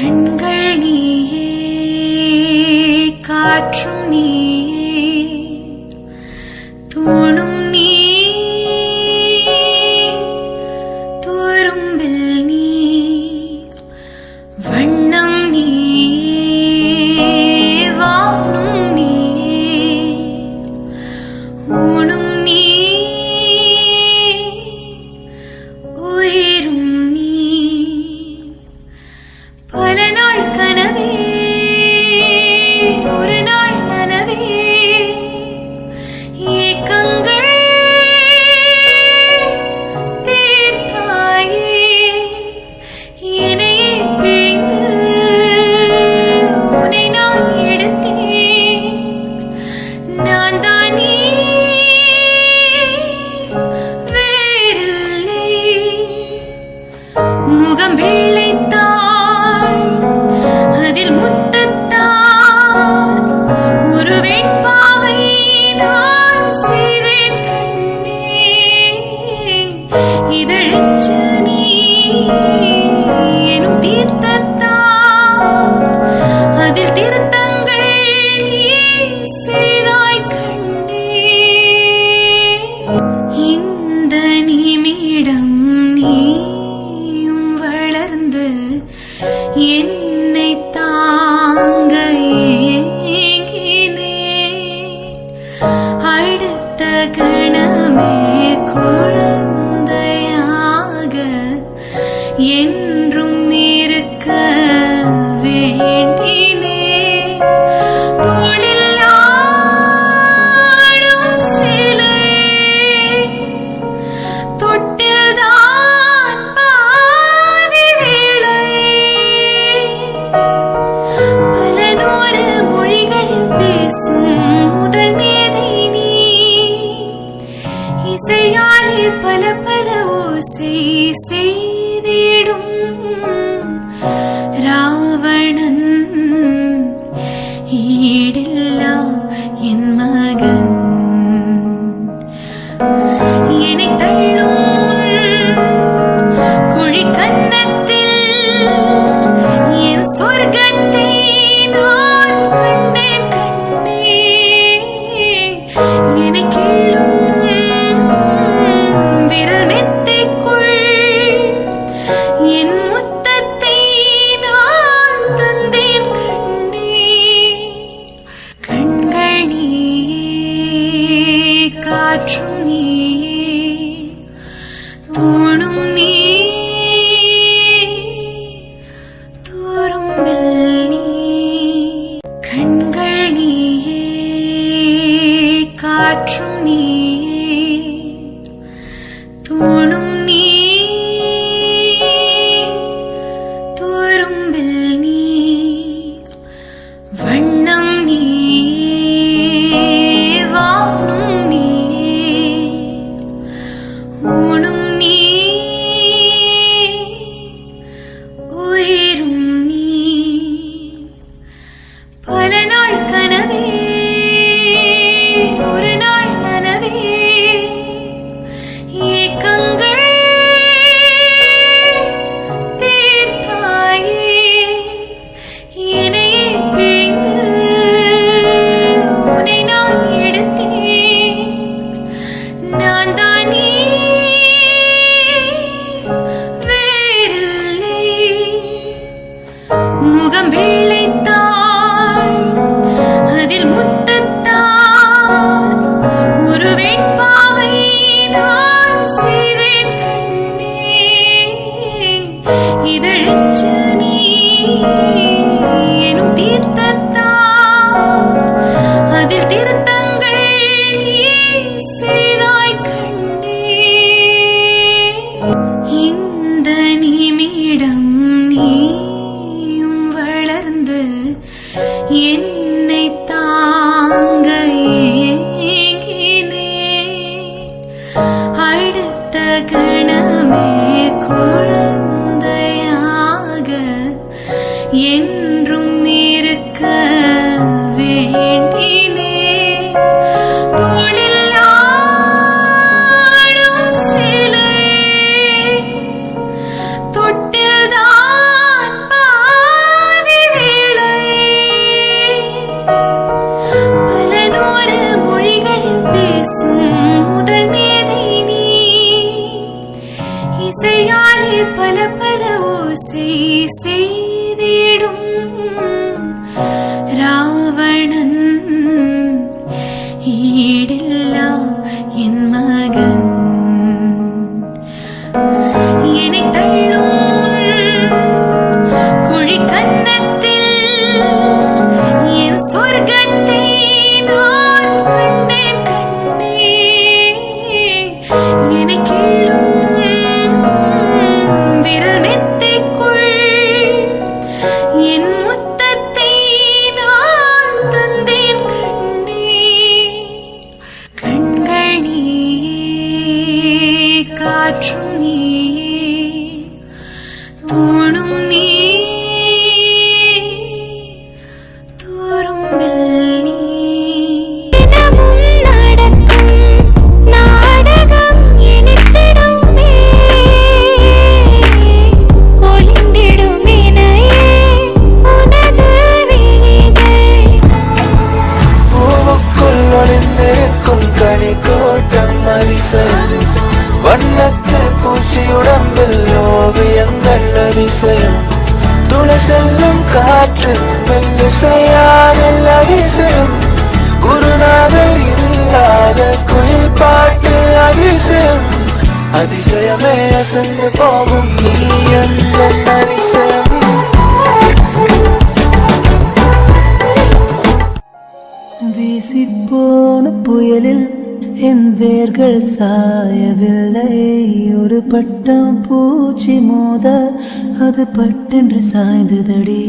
கண்கள் நீயே காற்றும் நீயே தூணும் நீ துரும்பில் நீ வண்ணம் நீயே வானும் நீயே ஊனும் என் செல்லும் காற்று மெல்லிசையானல் அதிசயம் குருநாதர் இல்லாத குயில் பாட்டு அதிசயம் அதிசயமே அசந்து போகும் நீ அந்த அதிசயம் வீசிப்போன புயலில் என் வேர்கள் சாயவில்லை. ஒரு பட்டம் பூச்சி மோத அது பட்டென்று சாய்ந்ததடி.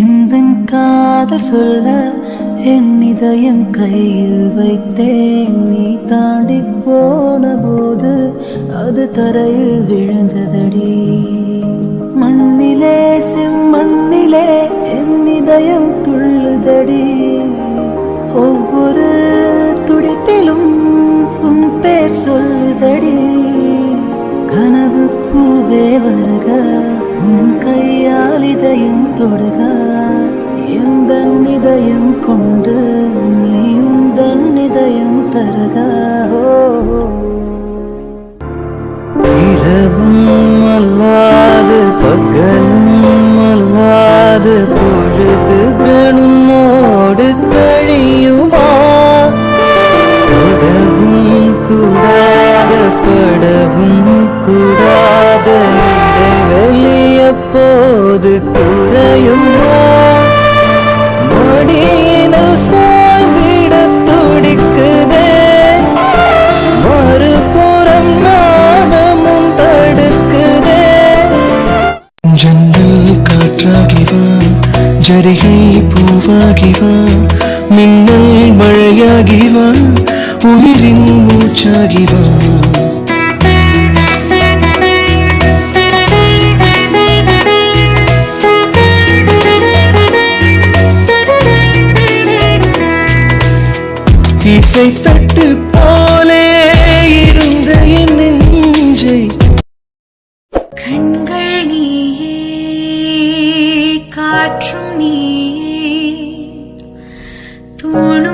இந்த காதல் சொல்ல என் இதயம் கையில் வைத்தேன். நீ தாண்டி போன போது அது தரையில் விழுந்ததடி. மண்ணிலே செம்மண்ணிலே என் இதயம் துள்ளுதடி. ஒவ்வொரு இதயம் தொடுக. எந்த இதயம் கொண்டு நீயும் உந்தன் இதயம் தருக. இரவும் அல்லா பூவாகி வா மின்னல் மழையாகி வா உயிரின் மூச்சாகி வா தோணும்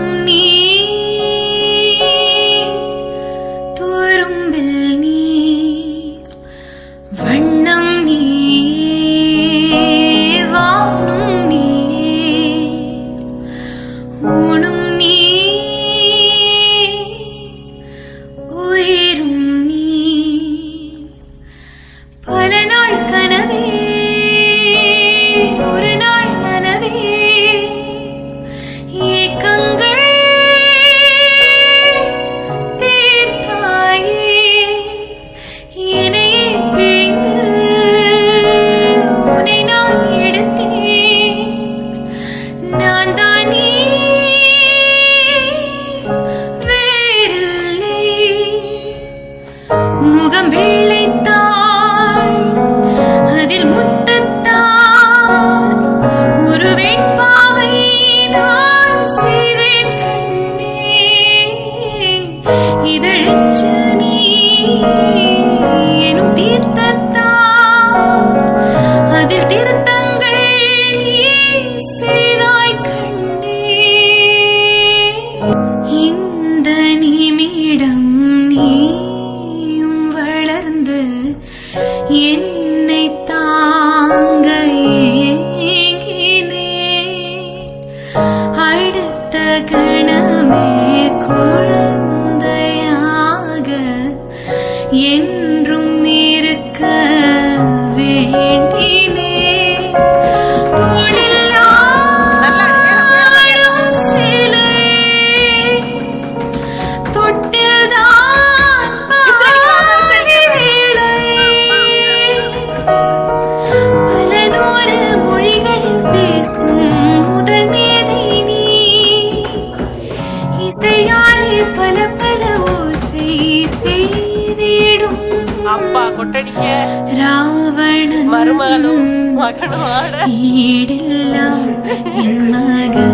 മരുമകനും മകളുമാണ്. ഈടില്ല മകൾ